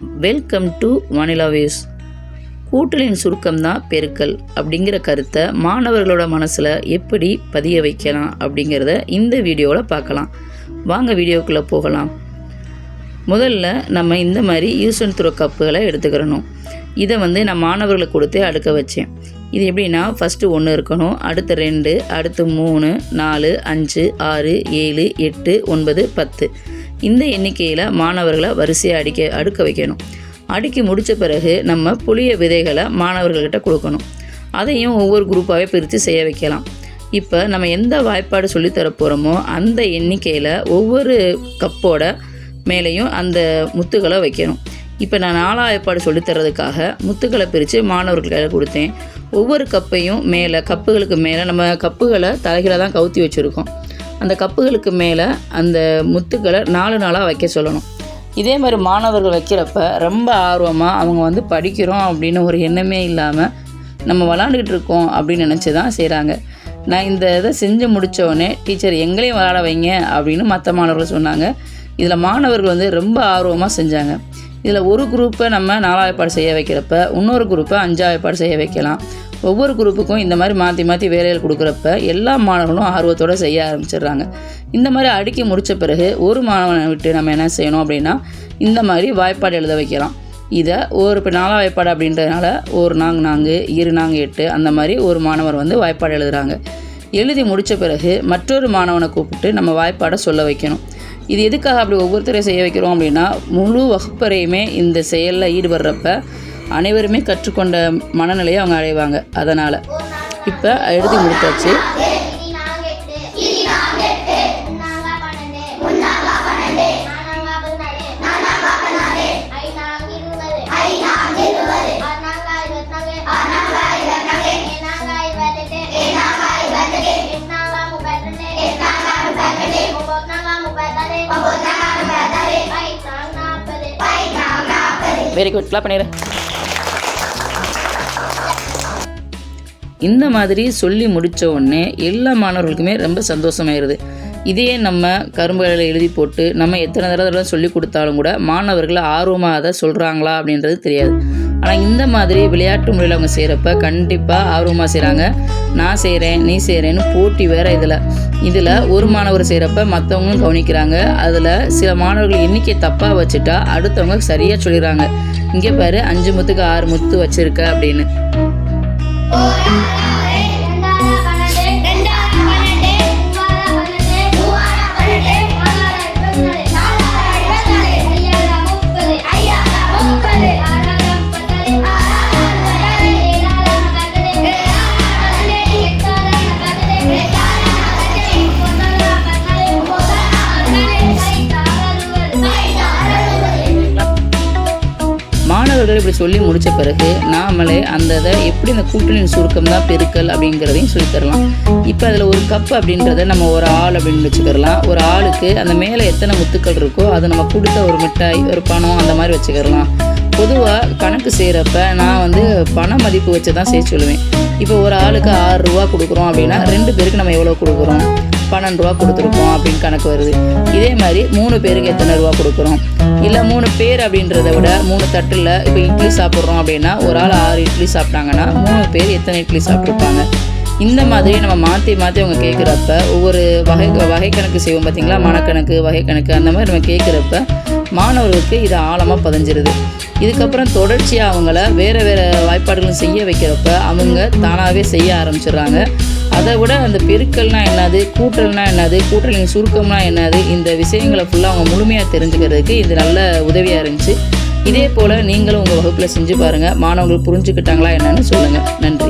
Welcome to வானிலா வேஸ் கூட்டலின் சுருக்கம் தான் பெருக்கல் அப்படிங்கிற கருத்தை மாணவர்களோட மனசில் எப்படி பதிய வைக்கலாம் அப்படிங்கிறத இந்த வீடியோவில் பார்க்கலாம். வாங்க வீடியோக்குள்ளே போகலாம். முதல்ல நம்ம இந்த மாதிரி யூஸ் அண்ட் த்ரோ கப்புகளை எடுத்துக்கிறணும். இதை வந்து நான் மாணவர்களுக்கு கொடுத்து அடுக்க வச்சேன். இது எப்படின்னா ஃபஸ்ட்டு ஒன்று இருக்கணும் அடுத்து ரெண்டு அடுத்து மூணு நாலு அஞ்சு ஆறு ஏழு எட்டு ஒன்பது பத்து. இந்த எண்ணிக்கையில் மாணவர்களை வரிசையாக அடிக்க அடுக்க வைக்கணும். அடுக்கி முடித்த பிறகு நம்ம புளிய விதைகளை மாணவர்கள்கிட்ட கொடுக்கணும். அதையும் ஒவ்வொரு குரூப்பாகவே பிரித்து செய்ய வைக்கலாம். இப்போ நம்ம எந்த வாய்ப்பாடு சொல்லித்தர போகிறோமோ அந்த எண்ணிக்கையில் ஒவ்வொரு கப்போட மேலேயும் அந்த முத்துக்களை வைக்கணும். இப்போ நான் நாலா வாய்ப்பாடு சொல்லித்தரதுக்காக முத்துக்களை பிரித்து மாணவர்கள் கையில் கொடுத்தேன். ஒவ்வொரு கப்பையும் மேலே கப்புகளுக்கு மேலே நம்ம கப்புகளை தலைகளை தான் கவுத்தி வச்சுருக்கோம். அந்த கப்புகளுக்கு மேலே அந்த முத்துக்களை நாலு நாளாக வைக்க சொல்லணும். இதே மாதிரி மாணவர்கள் வைக்கிறப்ப ரொம்ப ஆர்வமாக அவங்க வந்து படிக்கிறோம் அப்படின்னு ஒரு எண்ணமே இல்லாமல் நம்ம விளாண்டுக்கிட்டு இருக்கோம் அப்படின்னு நினச்சி தான் செய்கிறாங்க நான் இந்த இதை செஞ்சு முடித்தோடனே டீச்சர் எங்களையும் விளாட வைங்க அப்படின்னு மற்ற மாணவர்கள் சொன்னாங்க. இதில் மாணவர்கள் வந்து ரொம்ப ஆர்வமாக செஞ்சாங்க. இதில் ஒரு குரூப்பை நம்ம நாலாவது செய்ய வைக்கிறப்ப இன்னொரு குரூப்பை அஞ்சாவது செய்ய வைக்கலாம். ஒவ்வொரு குரூப்புக்கும் இந்த மாதிரி மாற்றி மாற்றி வேலைகள் கொடுக்குறப்ப எல்லா மாணவர்களும் ஆர்வத்தோடு செய்ய ஆரம்பிச்சிடுறாங்க. இந்த மாதிரி அடுக்கி முடித்த பிறகு ஒரு மாணவனை விட்டு நம்ம என்ன செய்யணும் அப்படின்னா இந்த மாதிரி வாய்ப்பாடு எழுத வைக்கலாம். இதை ஒரு இப்போ நாலா வாய்ப்பாடு அப்படின்றதுனால ஒரு நாங்க நான்கு இரு நாங்கு எட்டு அந்த மாதிரி ஒரு மாணவர் வந்து வாய்ப்பாடு எழுதுகிறாங்க எழுதி முடித்த பிறகு மற்றொரு மாணவனை கூப்பிட்டு நம்ம வாய்ப்பாடை சொல்ல வைக்கணும். இது எதுக்காக அப்படி ஒவ்வொருத்தரையும் செய்ய வைக்கிறோம் அப்படின்னா முழு வகுப்பறையுமே இந்த செயலில் ஈடுபடுறப்ப அனைவருமே கற்றுக்கொண்ட மனநிலையை அவங்க அடைவாங்க. அதனால் இப்போ எழுதி முடித்தாச்சு வெரி குட் கிளாப் பண்ணிடுறேன் இந்த மாதிரி சொல்லி முடித்த உடனே எல்லா மாணவர்களுக்குமே ரொம்ப சந்தோஷமாயிருது. இதே நம்ம கரும்புகளில் எழுதி போட்டு நம்ம எத்தனை தடவை சொல்லி கொடுத்தாலும் கூட மாணவர்கள் ஆர்வமாக அதை சொல்கிறாங்களா அப்படின்றது தெரியாது. ஆனால் இந்த மாதிரி விளையாட்டு முறையில் அவங்க செய்கிறப்ப கண்டிப்பாக ஆர்வமாக செய்கிறாங்க நான் செய்கிறேன் நீ செய்கிறேன்னு போட்டி வேறு இதில். இதில் ஒரு மாணவர் செய்கிறப்ப மற்றவங்களும் கவனிக்கிறாங்க. அதில் சில மாணவர்கள் எண்ணிக்கை தப்பாக வச்சுட்டா அடுத்தவங்க சரியாக சொல்லிடுறாங்க. இங்கே பாரு அஞ்சு முத்துக்கு ஆறு முத்து வச்சுருக்க அப்படின்னு. Oh, yeah. தடவை இப்படி சொல்லி முடித்த பிறகு நாமளே அந்த இதை எப்படி இந்த கூட்டணியின் சுருக்கம் தான் பெருக்கல் அப்படிங்கிறதையும் சொல்லித்தரலாம் இப்போ அதில் ஒரு கப் அப்படின்றத நம்ம ஒரு ஆள் அப்படின்னு வச்சுக்கிறலாம். ஒரு ஆளுக்கு அந்த மேலே எத்தனை முத்துக்கள் இருக்கோ அதை நம்ம கொடுத்த ஒரு மிட்டாய் ஒரு பணம் அந்த மாதிரி வச்சுக்கிறலாம். பொதுவாக கணக்கு செய்கிறப்ப நான் வந்து பண மதிப்பு வச்சு தான் செய்ய சொல்லுவேன். இப்போ ஒரு ஆளுக்கு ஆறு ரூபா கொடுக்குறோம் அப்படின்னா ரெண்டு பேருக்கு நம்ம எவ்வளோ கொடுக்குறோம்? பன்னெண்டு ரூபா கொடுத்துருக்கோம் அப்படின்னு கணக்கு வருது. இதே மாதிரி மூணு பேருக்கு எத்தனை ரூபா கொடுக்குறோம்? இல்லை மூணு பேர் அப்படின்றத விட மூணு தட்டில் இப்போ இட்லி சாப்பிட்றோம் அப்படின்னா ஒரு ஆள் ஆறு இட்லி சாப்பிட்டாங்கன்னா மூணு பேர் எத்தனை இட்லி சாப்பிட்ருப்பாங்க இந்த மாதிரி நம்ம மாற்றி மாற்றி அவங்க கேட்குறப்ப ஒவ்வொரு வகை வகை கணக்கு செய்வோம் பார்த்தீங்களா மனக்கணக்கு வகை கணக்கு அந்த மாதிரி நம்ம கேட்குறப்ப மாணவர்களுக்கு இது ஆழமாக பதிஞ்சிருது. இதுக்கப்புறம் தொடர்ச்சியாக அவங்கள வேறு வேறு வாய்ப்பாடுகளும் செய்ய வைக்கிறப்ப அவங்க தானாகவே செய்ய ஆரம்பிச்சிடுறாங்க. அதை விட அந்த பெருக்கல்னா என்னது? கூட்டல்னா என்னது? கூட்டலின் சுருக்கம்னா என்னது? இந்த விஷயங்களை ஃபுல்லாக அவங்க முழுமையாக தெரிஞ்சுக்கிறதுக்கு இது நல்ல உதவியாக இருந்துச்சு. இதே போல் நீங்களும் உங்கள் வகுப்பில் செஞ்சு பாருங்கள் மாணவர்கள் புரிஞ்சுக்கிட்டாங்களா என்னன்னு சொல்லுங்கள் நன்றி.